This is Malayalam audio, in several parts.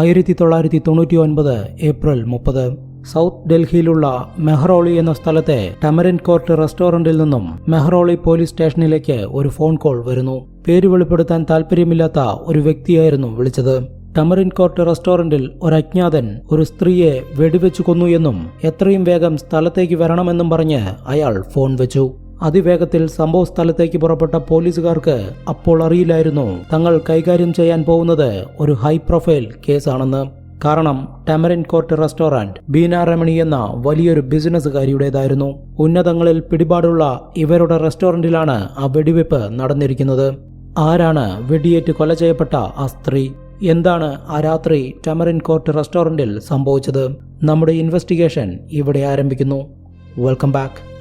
ആയിരത്തി തൊള്ളായിരത്തി തൊണ്ണൂറ്റി ഒൻപത് ഏപ്രിൽ മുപ്പത്. സൗത്ത് ഡൽഹിയിലുള്ള മെഹ്റോളി എന്ന സ്ഥലത്തെ ടമറിൻ കോർട്ട് റെസ്റ്റോറന്റിൽ നിന്നും മെഹ്റോളി പോലീസ് സ്റ്റേഷനിലേക്ക് ഒരു ഫോൺ കോൾ വരുന്നു. പേര് വെളിപ്പെടുത്താൻ താല്പര്യമില്ലാത്ത ഒരു വ്യക്തിയായിരുന്നു വിളിച്ചത്. ടമറിൻ കോർട്ട് റെസ്റ്റോറന്റിൽ ഒരു അജ്ഞാതൻ ഒരു സ്ത്രീയെ വെടിവെച്ചു കൊന്നു എന്നും എത്രയും വേഗം സ്ഥലത്തേക്ക് വരണമെന്നും പറഞ്ഞ് അയാൾ ഫോൺ വെച്ചു. അതിവേഗത്തിൽ സംഭവ സ്ഥലത്തേക്ക് പുറപ്പെട്ട പോലീസുകാർക്ക് അപ്പോൾ അറിയില്ലായിരുന്നു തങ്ങൾ കൈകാര്യം ചെയ്യാൻ പോകുന്നത് ഒരു ഹൈ പ്രൊഫൈൽ കേസാണെന്ന്. കാരണം Tamarind Court restaurant Bina Ramani എന്ന വലിയൊരു ബിസിനസ്സുകാരിയുടേതായിരുന്നു. ഉന്നതങ്ങളിൽ പിടിപാടുള്ള ഇവരുടെ റെസ്റ്റോറന്റിലാണ് ആ വെടിവെപ്പ് നടന്നിരിക്കുന്നത്. ആരാണ് വെടിയേറ്റ് കൊല ചെയ്യപ്പെട്ട ആ സ്ത്രീ? എന്താണ് ആ രാത്രി ടെമറിൻ കോർട്ട് റെസ്റ്റോറന്റിൽ സംഭവിച്ചത്? നമ്മുടെ ഇൻവെസ്റ്റിഗേഷൻ ഇവിടെ ആരംഭിക്കുന്നു. Welcome back.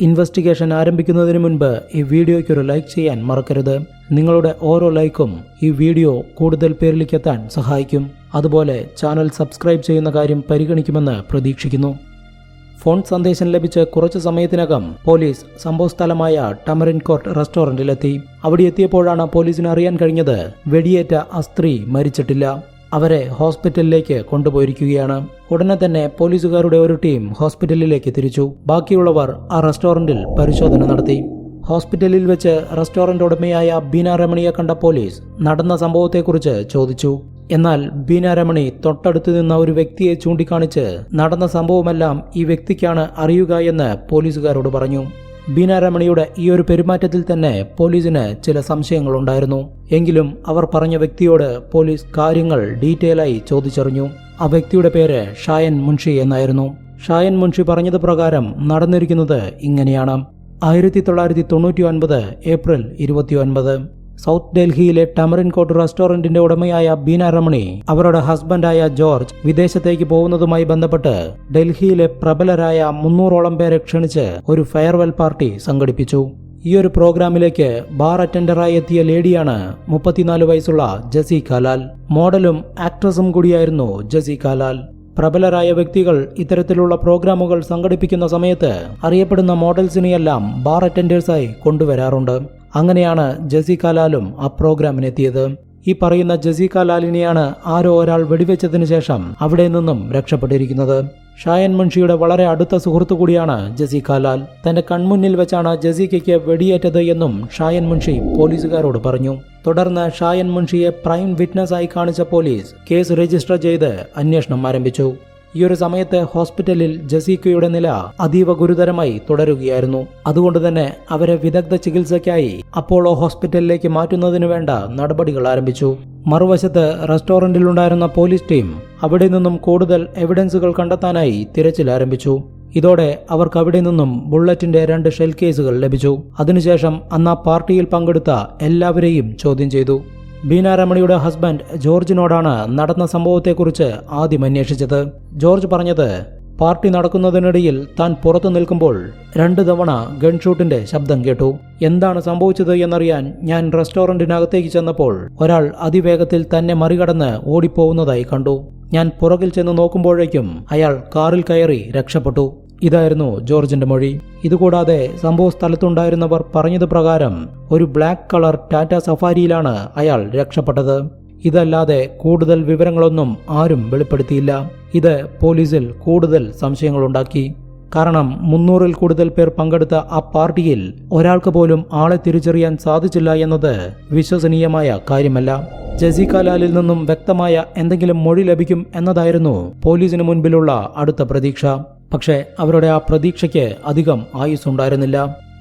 ഇൻവെസ്റ്റിഗേഷൻ ആരംഭിക്കുന്നതിന് മുൻപ് ഈ വീഡിയോയ്ക്ക് ഒരു ലൈക്ക് ചെയ്യാൻ മറക്കരുത്. നിങ്ങളുടെ ഓരോ ലൈക്കും ഈ വീഡിയോ കൂടുതൽ പേരിലേക്ക് എത്താൻ സഹായിക്കും. അതുപോലെ ചാനൽ സബ്സ്ക്രൈബ് ചെയ്യുന്ന കാര്യം പരിഗണിക്കുമെന്ന് പ്രതീക്ഷിക്കുന്നു. ഫോൺ സന്ദേശം ലഭിച്ച് കുറച്ചു സമയത്തിനകം പോലീസ് സംഭവസ്ഥലമായ ടമറിൻ കോർട്ട് റെസ്റ്റോറന്റിലെത്തി. അവിടെ എത്തിയപ്പോഴാണ് പോലീസിന് അറിയാൻ കഴിഞ്ഞത് വെടിയേറ്റ ആ സ്ത്രീ മരിച്ചിട്ടില്ല. അവരെ ഹോസ്പിറ്റലിലേക്ക് കൊണ്ടുപോയിരിക്കുകയാണ്. ഉടനെ തന്നെ പോലീസുകാരുടെ ഒരു ടീം ഹോസ്പിറ്റലിലേക്ക് തിരിച്ചു. ബാക്കിയുള്ളവർ ആ റെസ്റ്റോറന്റിൽ പരിശോധന നടത്തി. ഹോസ്പിറ്റലിൽ വെച്ച് റെസ്റ്റോറന്റ് ഉടമയായ ബീന രമണിയെ കണ്ട പോലീസ് നടന്ന സംഭവത്തെക്കുറിച്ച് ചോദിച്ചു. എന്നാൽ ബീന രമണി തൊട്ടടുത്ത് നിന്ന ഒരു വ്യക്തിയെ ചൂണ്ടിക്കാണിച്ച് നടന്ന സംഭവമെല്ലാം ഈ വ്യക്തിക്കാണ് അറിയുക എന്ന് പോലീസുകാരോട് പറഞ്ഞു. ബീന രമണിയുടെ ഈ ഒരു പെരുമാറ്റത്തിൽ തന്നെ പോലീസിന് ചില സംശയങ്ങളുണ്ടായിരുന്നു. എങ്കിലും അവർ പറഞ്ഞ വ്യക്തിയോട് പോലീസ് കാര്യങ്ങൾ ഡീറ്റെയിലായി ചോദിച്ചറിഞ്ഞു. ആ വ്യക്തിയുടെ പേര് ഷായൻ മുൻഷി എന്നായിരുന്നു. ഷായൻ മുൻഷി പറഞ്ഞത് പ്രകാരം നടന്നിരിക്കുന്നത് ഇങ്ങനെയാണ്. ആയിരത്തി തൊള്ളായിരത്തി തൊണ്ണൂറ്റി ഒൻപത് ഏപ്രിൽ ഇരുപത്തി ഒൻപത്. സൗത്ത് ഡൽഹിയിലെ ടമറിൻ കോട്ട് റെസ്റ്റോറന്റിന്റെ ഉടമയായ ബീന രമണി അവരുടെ ഹസ്ബൻഡായ ജോർജ് വിദേശത്തേക്ക് പോകുന്നതുമായി ബന്ധപ്പെട്ട് ഡൽഹിയിലെ പ്രബലരായ മുന്നൂറോളം പേരെ ക്ഷണിച്ച് ഒരു ഫെയർവെൽ പാർട്ടി സംഘടിപ്പിച്ചു. ഈ ഒരു പ്രോഗ്രാമിലേക്ക് ബാർ അറ്റൻഡറായി എത്തിയ ലേഡിയാണ് മുപ്പത്തിനാല് വയസ്സുള്ള ജസി കാലാൽ മോഡലും ആക്ട്രസും കൂടിയായിരുന്നു ജസി കാലാൽ പ്രബലരായ വ്യക്തികൾ ഇത്തരത്തിലുള്ള പ്രോഗ്രാമുകൾ സംഘടിപ്പിക്കുന്ന സമയത്ത് അറിയപ്പെടുന്ന മോഡൽസിനെയെല്ലാം ബാർ അറ്റൻഡേഴ്സായി കൊണ്ടുവരാറുണ്ട്. അങ്ങനെയാണ് ജസീക ലാലും ആ പ്രോഗ്രാമിനെത്തിയത്. ഈ പറയുന്ന ജസീക ലാലിനെയാണ് ആരോ ഒരാൾ വെടിവെച്ചതിനു ശേഷം അവിടെ നിന്നും രക്ഷപ്പെട്ടിരിക്കുന്നത്. ഷായൻ മുൻഷിയുടെ വളരെ അടുത്ത സുഹൃത്തു കൂടിയാണ് ജസീക ലാൽ. തന്റെ കൺമുന്നിൽ വെച്ചാണ് ജസീക്കയ്ക്ക് വെടിയേറ്റത് എന്നും ഷായൻ മുൻഷി പോലീസുകാരോട് പറഞ്ഞു. തുടർന്ന് ഷായൻ മുൻഷിയെ പ്രൈം വിറ്റ്നസ് ആയി കാണിച്ച പോലീസ് കേസ് രജിസ്റ്റർ ചെയ്ത് അന്വേഷണം ആരംഭിച്ചു. ഈ ഒരു സമയത്ത് ഹോസ്പിറ്റലിൽ ജസീക്കയുടെ നില അതീവ ഗുരുതരമായി തുടരുകയായിരുന്നു. അതുകൊണ്ട് തന്നെ അവരെ വിദഗ്ധ ചികിത്സയ്ക്കായി അപ്പോളോ ഹോസ്പിറ്റലിലേക്ക് മാറ്റുന്നതിനു വേണ്ട നടപടികൾ ആരംഭിച്ചു. മറുവശത്ത് റെസ്റ്റോറന്റിലുണ്ടായിരുന്ന പോലീസ് ടീം അവിടെ നിന്നും കൂടുതൽ എവിഡൻസുകൾ കണ്ടെത്താനായി തിരച്ചിൽ ആരംഭിച്ചു. ഇതോടെ അവർക്ക് അവിടെ നിന്നും ബുള്ളറ്റിന്റെ രണ്ട് ഷെൽ കേസുകൾ ലഭിച്ചു. അതിനുശേഷം അന്ന് ആ പാർട്ടിയിൽ പങ്കെടുത്ത എല്ലാവരെയും ചോദ്യം ചെയ്തു. ബീന രമണിയുടെ ഹസ്ബൻഡ് ജോർജിനോടാണ് നടന്ന സംഭവത്തെക്കുറിച്ച് ആദ്യം അന്വേഷിച്ചത്. ജോർജ് പറഞ്ഞത് പാർട്ടി നടക്കുന്നതിനിടയിൽ താൻ പുറത്തു നിൽക്കുമ്പോൾ രണ്ട് തവണ ഗൺഷൂട്ടിന്റെ ശബ്ദം കേട്ടു. എന്താണ് സംഭവിച്ചത് എന്നറിയാൻ ഞാൻ റെസ്റ്റോറന്റിനകത്തേക്ക് ചെന്നപ്പോൾ ഒരാൾ അതിവേഗത്തിൽ തന്നെ മറികടന്ന് ഓടിപ്പോകുന്നതായി കണ്ടു. ഞാൻ പുറകിൽ ചെന്ന് നോക്കുമ്പോഴേക്കും അയാൾ കാറിൽ കയറി രക്ഷപ്പെട്ടു. ഇതായിരുന്നു ജോർജിന്റെ മൊഴി. ഇതുകൂടാതെ സംഭവ സ്ഥലത്തുണ്ടായിരുന്നവർ പറഞ്ഞത് പ്രകാരം ഒരു ബ്ലാക്ക് കളർ ടാറ്റ സഫാരിയിലാണ് അയാൾ രക്ഷപ്പെട്ടത്. ഇതല്ലാതെ കൂടുതൽ വിവരങ്ങളൊന്നും ആരും വെളിപ്പെടുത്തിയില്ല. ഇത് പോലീസിൽ കൂടുതൽ സംശയങ്ങളുണ്ടാക്കി. കാരണം മുന്നൂറിൽ കൂടുതൽ പേർ പങ്കെടുത്ത ആ പാർട്ടിയിൽ ഒരാൾക്ക് പോലും ആളെ തിരിച്ചറിയാൻ സാധിച്ചില്ല എന്നത് വിശ്വസനീയമായ കാര്യമല്ല. ജസീക ലാലിൽ നിന്നും വ്യക്തമായ എന്തെങ്കിലും മൊഴി ലഭിക്കും എന്നതായിരുന്നു പോലീസിന് മുൻപിലുള്ള അടുത്ത പ്രതീക്ഷ. പക്ഷേ അവരുടെ ആ പ്രതീക്ഷയ്ക്ക് അധികം ആയുസ്സുണ്ടായിരുന്നില്ല.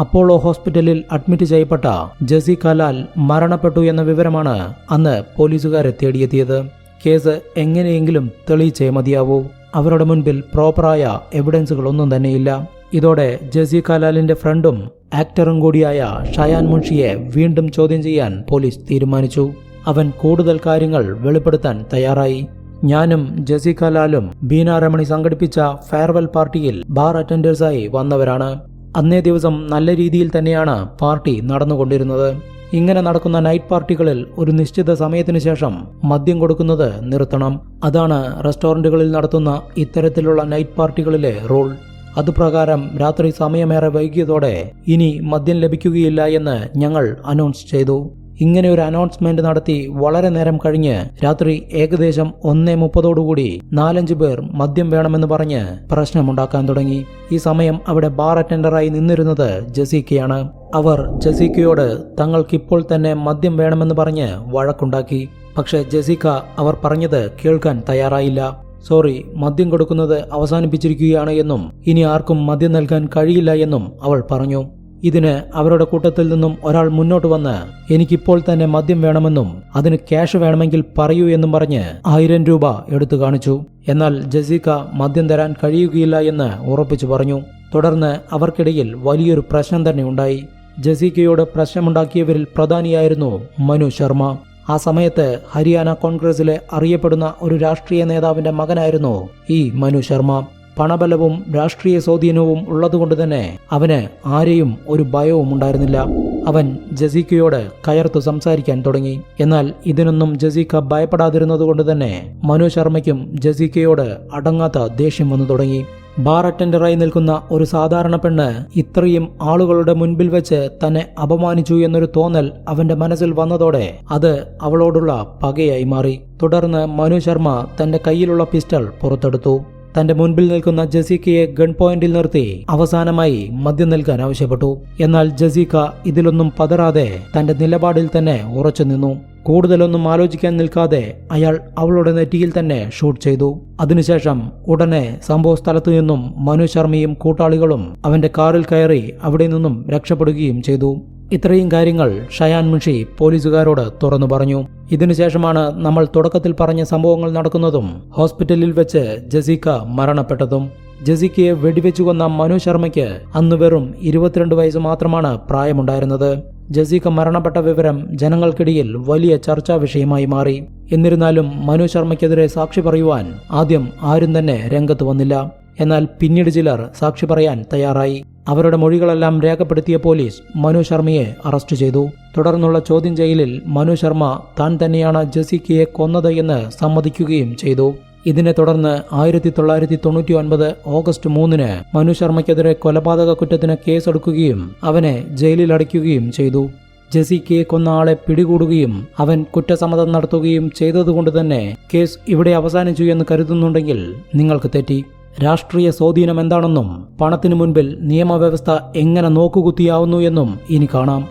അപ്പോളോ ഹോസ്പിറ്റലിൽ അഡ്മിറ്റ് ചെയ്യപ്പെട്ട ജസി കലാൽ മരണപ്പെട്ടു എന്ന വിവരമാണ് അന്ന് പോലീസുകാരെ തേടിയെത്തിയത്. കേസ് എങ്ങനെയെങ്കിലും തെളിയിച്ചേ മതിയാവൂ. അവരുടെ മുൻപിൽ പ്രോപ്പറായ എവിഡൻസുകളൊന്നും തന്നെയില്ല. ഇതോടെ ജസി കലാലിന്റെ ഫ്രണ്ടും ആക്ടറും കൂടിയായ ഷയാൻ മുൻഷിയെ വീണ്ടും ചോദ്യം ചെയ്യാൻ പോലീസ് തീരുമാനിച്ചു. അവൻ കൂടുതൽ കാര്യങ്ങൾ വെളിപ്പെടുത്താൻ തയ്യാറായി. ഞാനും ജസിക ലാലും ബീന രമണി സംഘടിപ്പിച്ച ഫെയർവെൽ പാർട്ടിയിൽ ബാർ അറ്റൻഡേഴ്സായി വന്നവരാണ്. അന്നേ ദിവസം നല്ല രീതിയിൽ തന്നെയാണ് പാർട്ടി നടന്നുകൊണ്ടിരുന്നത്. ഇങ്ങനെ നടക്കുന്ന നൈറ്റ് പാർട്ടികളിൽ ഒരു നിശ്ചിത സമയത്തിനു ശേഷം മദ്യം കൊടുക്കുന്നത് നിർത്തണം. അതാണ് റെസ്റ്റോറന്റുകളിൽ നടത്തുന്ന ഇത്തരത്തിലുള്ള നൈറ്റ് പാർട്ടികളിലെ റൂൾ. അതുപ്രകാരം രാത്രി സമയമേറെ വൈകിയതോടെ ഇനി മദ്യം ലഭിക്കുകയില്ല എന്ന് ഞങ്ങൾ അനൗൺസ് ചെയ്തു. ഇങ്ങനെ ഒരു അനൗൺസ്മെന്റ് നടത്തി വളരെ നേരം കഴിഞ്ഞ് രാത്രി ഏകദേശം ഒന്നേ മുപ്പതോടുകൂടി നാലഞ്ച് പേർ മദ്യം വേണമെന്ന് പറഞ്ഞ് പ്രശ്നമുണ്ടാക്കാൻ തുടങ്ങി. ഈ സമയം അവിടെ ബാർ അറ്റൻഡറായി നിന്നിരുന്നത് ജസീക്കയാണ്. അവർ ജസീക്കയോട് തങ്ങൾക്കിപ്പോൾ തന്നെ മദ്യം വേണമെന്ന് പറഞ്ഞ് വഴക്കുണ്ടാക്കി. പക്ഷേ ജസീക്ക അവർ പറഞ്ഞത് കേൾക്കാൻ തയ്യാറായില്ല. സോറി മദ്യം കൊടുക്കുന്നത് അവസാനിപ്പിച്ചിരിക്കുകയാണ് എന്നും ഇനി ആർക്കും മദ്യം നൽകാൻ കഴിയില്ല എന്നും അവൾ പറഞ്ഞു. ഇതിന് അവരുടെ കൂട്ടത്തിൽ നിന്നും ഒരാൾ മുന്നോട്ട് വന്ന് എനിക്കിപ്പോൾ തന്നെ മദ്യം വേണമെന്നും അതിന് ക്യാഷ് വേണമെങ്കിൽ പറയൂ എന്നും പറഞ്ഞ് ആയിരം രൂപ എടുത്തു കാണിച്ചു. എന്നാൽ ജസീക്ക മദ്യം തരാൻ കഴിയുകയില്ല എന്ന് ഉറപ്പിച്ചു പറഞ്ഞു. തുടർന്ന് അവർക്കിടയിൽ വലിയൊരു പ്രശ്നം തന്നെ ഉണ്ടായി. ജസീക്കയോട് പ്രശ്നമുണ്ടാക്കിയവരിൽ പ്രധാനിയായിരുന്നു മനു ശർമ്മ. ആ സമയത്ത് ഹരിയാന കോൺഗ്രസിലെ അറിയപ്പെടുന്ന ഒരു രാഷ്ട്രീയ നേതാവിന്റെ മകനായിരുന്നു ഈ മനു ശർമ്മ. പണബലവും രാഷ്ട്രീയ സ്വാധീനവും ഉള്ളതുകൊണ്ട് തന്നെ അവന് ആരെയും ഒരു ഭയവും ഉണ്ടായിരുന്നില്ല. അവൻ ജസീക്കയോട് കയർത്തു സംസാരിക്കാൻ തുടങ്ങി. എന്നാൽ ഇതിനൊന്നും ജസീക്ക ഭയപ്പെടാതിരുന്നതുകൊണ്ട് തന്നെ മനു ശർമ്മയ്ക്കും ജസീക്കയോട് അടങ്ങാത്ത ദേഷ്യം വന്നു തുടങ്ങി. ബാർ അറ്റൻഡറായി നിൽക്കുന്ന ഒരു സാധാരണ പെണ്ണ് ഇത്രയും ആളുകളുടെ മുൻപിൽ വെച്ച് തന്നെ അപമാനിച്ചു എന്നൊരു തോന്നൽ അവന്റെ മനസ്സിൽ വന്നതോടെ അത് അവളോടുള്ള പകയായി മാറി. തുടർന്ന് മനു ശർമ്മ തന്റെ കയ്യിലുള്ള പിസ്റ്റൾ പുറത്തെടുത്തു. തന്റെ മുൻപിൽ നിൽക്കുന്ന ജസീക്കയെ ഗൺ പോയിന്റിൽ നിർത്തി അവസാനമായി മദ്യം നൽകാൻ ആവശ്യപ്പെട്ടു. എന്നാൽ ജസീക്ക ഇതിലൊന്നും പതറാതെ തന്റെ നിലപാടിൽ തന്നെ ഉറച്ചു നിന്നു. കൂടുതലൊന്നും ആലോചിക്കാൻ നിൽക്കാതെ അയാൾ അവളുടെ നെറ്റിയിൽ തന്നെ ഷൂട്ട് ചെയ്തു. അതിനുശേഷം ഉടനെ സംഭവ സ്ഥലത്തു നിന്നും മനു ശർമ്മയും കൂട്ടാളികളും അവന്റെ കാറിൽ കയറി അവിടെ നിന്നും രക്ഷപ്പെടുകയും ചെയ്തു. ഇത്രയും കാര്യങ്ങൾ ഷയാൻ മുൻഷി പോലീസുകാരോട് തുറന്നു പറഞ്ഞു. ഇതിനുശേഷമാണ് നമ്മൾ തുടക്കത്തിൽ പറഞ്ഞ സംഭവങ്ങൾ നടക്കുന്നതും ഹോസ്പിറ്റലിൽ വെച്ച് ജസീക്ക മരണപ്പെട്ടതും. ജസിക്കയെ വെടിവെച്ചു കൊന്ന മനു ശർമ്മയ്ക്ക് അന്ന് വെറും ഇരുപത്തിരണ്ട് വയസ്സ് മാത്രമാണ് പ്രായമുണ്ടായിരുന്നത്. ജസീക്ക മരണപ്പെട്ട വിവരം ജനങ്ങൾക്കിടയിൽ വലിയ ചർച്ചാ വിഷയമായി മാറി. എന്നിരുന്നാലും മനു ശർമ്മയ്ക്കെതിരെ സാക്ഷി പറയുവാൻ ആദ്യം ആരും തന്നെ രംഗത്ത് വന്നില്ല. എന്നാൽ പിന്നീട് ചിലർ സാക്ഷി പറയാൻ തയ്യാറായി. അവരുടെ മൊഴികളെല്ലാം രേഖപ്പെടുത്തിയ പോലീസ് മനു ശർമ്മയെ അറസ്റ്റ് ചെയ്തു. തുടർന്നുള്ള ചോദ്യം ചെയ്യലിൽ മനു ശർമ്മ താൻ തന്നെയാണ് ജസിക്കയെ കൊന്നത് എന്ന് സമ്മതിക്കുകയും ചെയ്തു. ഇതിനെ തുടർന്ന് ആയിരത്തി തൊള്ളായിരത്തി തൊണ്ണൂറ്റി ഒൻപത് ഓഗസ്റ്റ് മൂന്നിന് മനു ശർമ്മയ്ക്കെതിരെ കൊലപാതക കുറ്റത്തിന് കേസെടുക്കുകയും അവനെ ജയിലിൽ അടയ്ക്കുകയും ചെയ്തു. ജെസിക്കയെ കൊന്ന ആളെ പിടികൂടുകയും അവൻ കുറ്റസമ്മതം നടത്തുകയും ചെയ്തതുകൊണ്ട് തന്നെ കേസ് ഇവിടെ അവസാനിച്ചു എന്ന് കരുതുന്നുണ്ടെങ്കിൽ നിങ്ങൾക്ക് തെറ്റി. രാഷ്ട്രീയ സ്വാധീനം എന്താണെന്നും പണത്തിനു മുൻപിൽ നിയമവ്യവസ്ഥ എങ്ങനെ നോക്കുകുത്തിയാവുന്നു എന്നും ഇനി കാണാം.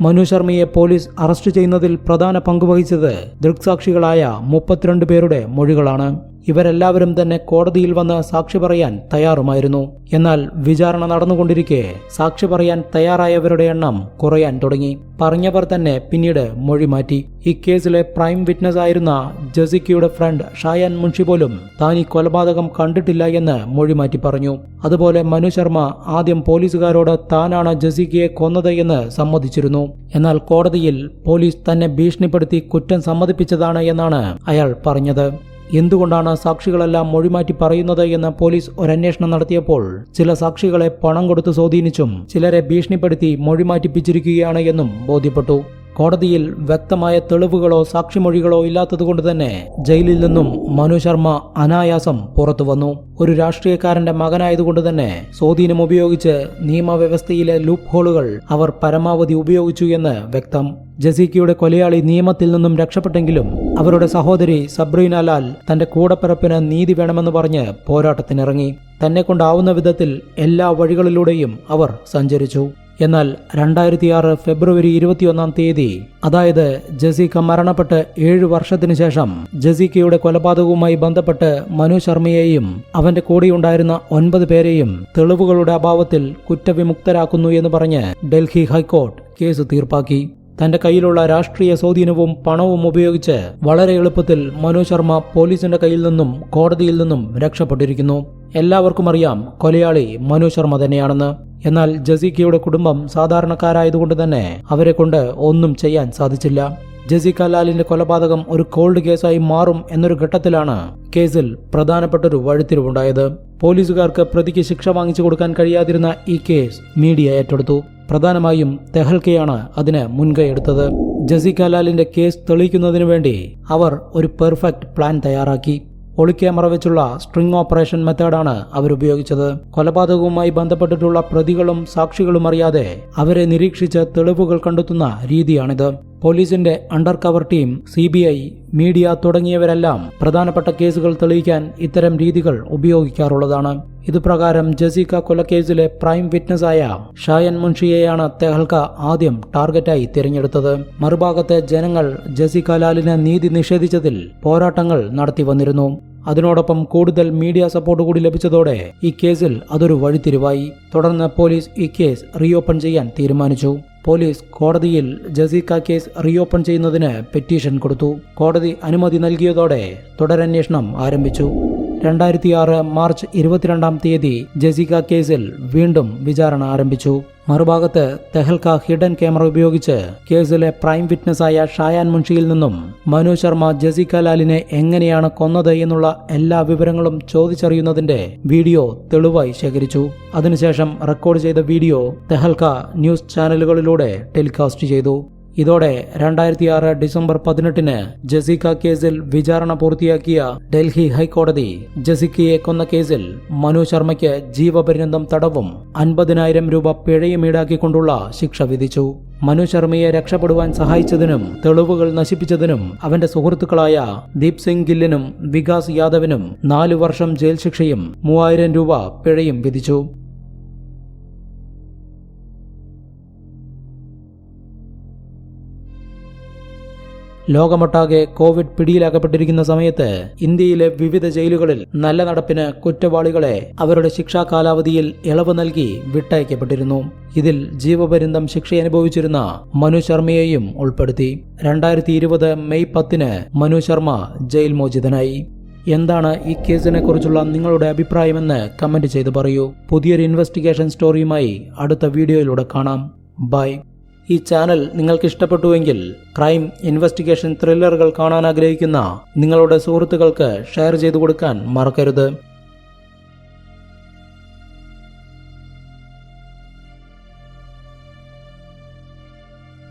മനു ശർമ്മയെ പോലീസ് അറസ്റ്റ് ചെയ്യുന്നതിൽ പ്രധാന പങ്കുവഹിച്ചത് ദൃക്സാക്ഷികളായ മുപ്പത്തിരണ്ട് പേരുടെ മൊഴികളാണ്. ഇവരെല്ലാവരും തന്നെ കോടതിയിൽ വന്ന് സാക്ഷി പറയാൻ തയ്യാറുമായിരുന്നു. എന്നാൽ വിചാരണ നടന്നുകൊണ്ടിരിക്കെ സാക്ഷി പറയാൻ തയ്യാറായവരുടെ എണ്ണം കുറയാൻ തുടങ്ങി. പറഞ്ഞവർ തന്നെ പിന്നീട് മൊഴി മാറ്റി. ഈ കേസിലെ പ്രൈം വിറ്റ്നസ് ആയിരുന്ന ജസിക്കയുടെ ഫ്രണ്ട് ഷായാൻ മുൻഷി പോലും താൻ ഈ കൊലപാതകം കണ്ടിട്ടില്ല എന്ന് മൊഴി മാറ്റി പറഞ്ഞു. അതുപോലെ മനു ശർമ്മ ആദ്യം പോലീസുകാരോട് താനാണ് ജസിക്കയെ കൊന്നത് എന്ന് സമ്മതിച്ചിരുന്നു. എന്നാൽ കോടതിയിൽ പോലീസ് തന്നെ ഭീഷണിപ്പെടുത്തി കുറ്റം സമ്മതിപ്പിച്ചതാണ് എന്നാണ് അയാൾ പറഞ്ഞത്. എന്തുകൊണ്ടാണ് സാക്ഷികളെല്ലാം മൊഴിമാറ്റി പറയുന്നത് എന്ന് പോലീസ് ഒരന്വേഷണം നടത്തിയപ്പോൾ ചില സാക്ഷികളെ പണം കൊടുത്ത് സ്വാധീനിച്ചും ചിലരെ ഭീഷണിപ്പെടുത്തി മൊഴിമാറ്റിപ്പിച്ചിരിക്കുകയാണ് എന്നും ബോധ്യപ്പെട്ടു. കോടതിയിൽ വ്യക്തമായ തെളിവുകളോ സാക്ഷിമൊഴികളോ ഇല്ലാത്തതുകൊണ്ട് തന്നെ ജയിലിൽ നിന്നും മനു ശർമ്മ അനായാസം പുറത്തു വന്നു. ഒരു രാഷ്ട്രീയക്കാരന്റെ മകനായതുകൊണ്ട് തന്നെ സ്വാധീനം ഉപയോഗിച്ച് നിയമവ്യവസ്ഥയിലെ ലൂപ്പ് ഹോളുകൾ അവർ പരമാവധി ഉപയോഗിച്ചു എന്ന് വ്യക്തം. ജസീക്കയുടെ കൊലയാളി നിയമത്തിൽ നിന്നും രക്ഷപ്പെട്ടെങ്കിലും അവരുടെ സഹോദരി സബ്രീന ലാൽ തന്റെ കൂടപ്പിറപ്പിന് നീതി വേണമെന്ന് പറഞ്ഞ് പോരാട്ടത്തിനിറങ്ങി. തന്നെ കൊണ്ടാവുന്ന വിധത്തിൽ എല്ലാ വഴികളിലൂടെയും അവർ സഞ്ചരിച്ചു. എന്നാൽ രണ്ടായിരത്തി ആറ് ഫെബ്രുവരി ഇരുപത്തിയൊന്നാം തീയതി അതായത് ജസീക്ക മരണപ്പെട്ട് ഏഴു വർഷത്തിനു ശേഷം ജസീക്കയുടെ കൊലപാതകവുമായി ബന്ധപ്പെട്ട് മനു ശർമ്മയെയും അവന്റെ കൂടെയുണ്ടായിരുന്ന ഒൻപത് പേരെയും തെളിവുകളുടെ അഭാവത്തിൽ കുറ്റവിമുക്തരാക്കുന്നു എന്ന് പറഞ്ഞ് ഡൽഹി ഹൈക്കോർട്ട് കേസ് തീർപ്പാക്കി. തന്റെ കയ്യിലുള്ള രാഷ്ട്രീയ സ്വാധീനവും പണവും ഉപയോഗിച്ച് വളരെ എളുപ്പത്തിൽ മനു ശർമ്മ പോലീസിന്റെ കയ്യിൽ നിന്നും കോടതിയിൽ നിന്നും രക്ഷപ്പെട്ടിരിക്കുന്നു. എല്ലാവർക്കും അറിയാം കൊലയാളി മനു ശർമ്മ തന്നെയാണെന്ന്. എന്നാൽ ജസീക്കയുടെ കുടുംബം സാധാരണക്കാരായതുകൊണ്ട് തന്നെ അവരെ കൊണ്ട് ഒന്നും ചെയ്യാൻ സാധിച്ചില്ല. ജസീക്ക ലാലിന്റെ കൊലപാതകം ഒരു കോൾഡ് കേസായി മാറും എന്നൊരു ഘട്ടത്തിലാണ് കേസിൽ പ്രധാനപ്പെട്ടൊരു വഴിത്തിരിവുണ്ടായത്. പോലീസുകാർക്ക് പ്രതിക്ക് ശിക്ഷ വാങ്ങിച്ചു കൊടുക്കാൻ കഴിയാതിരുന്ന ഈ കേസ് മീഡിയ ഏറ്റെടുത്തു. പ്രധാനമായും തെഹൽക്കയാണ് അതിന് മുൻകൈ എടുത്തത്. ജസിക്ക ലാലിന്റെ കേസ് തെളിയിക്കുന്നതിനു വേണ്ടി അവർ ഒരു പെർഫെക്റ്റ് പ്ലാൻ തയ്യാറാക്കി. ഒളിക്യാമറ വെച്ചുള്ള സ്ട്രിംഗ് ഓപ്പറേഷൻ മെത്തേഡാണ് അവരുപയോഗിച്ചത് കൊലപാതകവുമായി ബന്ധപ്പെട്ടിട്ടുള്ള പ്രതികളും സാക്ഷികളും അറിയാതെ അവരെ നിരീക്ഷിച്ച് തെളിവുകൾ കണ്ടെത്തുന്ന രീതിയാണിത്. പോലീസിന്റെ under cover team C media തുടങ്ങിയവരെല്ലാം പ്രധാനപ്പെട്ട കേസുകൾ തെളിയിക്കാൻ ഇത്തരം രീതികൾ ഉപയോഗിക്കാറുള്ളതാണ്. ഇതുപ്രകാരം ജസീക്ക കൊലക്കേസിലെ പ്രൈം വിറ്റ്നസായ ഷായൻ മുൻഷിയെയാണ് തെഹൽക്ക ആദ്യം ടാർഗറ്റായി തിരഞ്ഞെടുത്തത്. മറുഭാഗത്തെ ജനങ്ങൾ ജസീക്ക ലാലിന് നീതി നിഷേധിച്ചതിൽ പോരാട്ടങ്ങൾ നടത്തി വന്നിരുന്നു. അതിനോടൊപ്പം കൂടുതൽ മീഡിയ സപ്പോർട്ട് കൂടി ലഭിച്ചതോടെ ഈ കേസിൽ അതൊരു വഴിത്തിരിവായി. തുടർന്ന് പോലീസ് ഈ കേസ് റീഓപ്പൺ ചെയ്യാൻ തീരുമാനിച്ചു. പോലീസ് കോടതിയിൽ ജസീക്ക കേസ് റീഓപ്പൺ ചെയ്യുന്നതിന് പെറ്റീഷൻ കൊടുത്തു. കോടതി അനുമതി നൽകിയതോടെ തുടരന്വേഷണം ആരംഭിച്ചു. രണ്ടായിരത്തി ആറ് മാർച്ച് ഇരുപത്തിരണ്ടാം തീയതി ജസിക കേസിൽ വീണ്ടും വിചാരണ ആരംഭിച്ചു. മറുഭാഗത്ത് തെഹൽക്ക ഹിഡൻ ക്യാമറ ഉപയോഗിച്ച് കേസിലെ പ്രൈം വിറ്റ്നസ്സായ ഷായാൻ മുൻഷിയിൽ നിന്നും മനു ശർമ്മ ജസിക ലാലിനെ എങ്ങനെയാണ് കൊന്നത് എന്നുള്ള എല്ലാ വിവരങ്ങളും ചോദിച്ചറിയുന്നതിന്റെ വീഡിയോ തെളിവായി ശേഖരിച്ചു. അതിനുശേഷം റെക്കോർഡ് ചെയ്ത വീഡിയോ തെഹൽക്ക ന്യൂസ് ചാനലുകളിലൂടെ ടെലികാസ്റ്റ് ചെയ്തു. ഇതോടെ രണ്ടായിരത്തി ആറ് ഡിസംബർ പതിനെട്ടിന് ജസീക്ക കേസിൽ വിചാരണ പൂർത്തിയാക്കിയ ഡൽഹി ഹൈക്കോടതി ജസിക്കയെ കൊന്ന കേസിൽ മനു ശർമ്മയ്ക്ക് ജീവപര്യന്തം തടവും അൻപതിനായിരം രൂപ പിഴയും ഈടാക്കിക്കൊണ്ടുള്ള ശിക്ഷ വിധിച്ചു. മനു ശർമ്മയെ രക്ഷപ്പെടുവാൻ സഹായിച്ചതിനും തെളിവുകൾ നശിപ്പിച്ചതിനും അവന്റെ സുഹൃത്തുക്കളായ ദീപ് സിംഗ് ഗില്ലിനും വികാസ് യാദവിനും നാലു വർഷം ജയിൽ ശിക്ഷയും മൂവായിരം രൂപ പിഴയും വിധിച്ചു. ലോകമൊട്ടാകെ കോവിഡ് പിടിയിലാക്കപ്പെട്ടിരിക്കുന്ന സമയത്ത് ഇന്ത്യയിലെ വിവിധ ജയിലുകളിൽ നല്ല നടപ്പിന് കുറ്റവാളികളെ അവരുടെ ശിക്ഷാ കാലാവധിയിൽ ഇളവ് നൽകി വിട്ടയക്കപ്പെട്ടിരുന്നു. ഇതിൽ ജീവപര്യന്തം ശിക്ഷ അനുഭവിച്ചിരുന്ന മനു ശർമ്മയെയും ഉൾപ്പെടുത്തി. രണ്ടായിരത്തി ഇരുപത് മെയ് പത്തിന് മനു ശർമ്മ ജയിൽ മോചിതനായി. എന്താണ് ഈ കേസിനെ കുറിച്ചുള്ള നിങ്ങളുടെ അഭിപ്രായമെന്ന് കമന്റ് ചെയ്ത് പറയൂ. പുതിയൊരു ഇൻവെസ്റ്റിഗേഷൻ സ്റ്റോറിയുമായി അടുത്ത വീഡിയോയിലൂടെ കാണാം. ബൈ. ഈ ചാനൽ നിങ്ങൾക്ക് ഇഷ്ടപ്പെട്ടുവെങ്കിൽ ക്രൈം ഇൻവെസ്റ്റിഗേഷൻ ത്രില്ലറുകൾ കാണാൻ ആഗ്രഹിക്കുന്ന നിങ്ങളുടെ സുഹൃത്തുക്കൾക്ക് ഷെയർ ചെയ്തു കൊടുക്കാൻ മറക്കരുത്.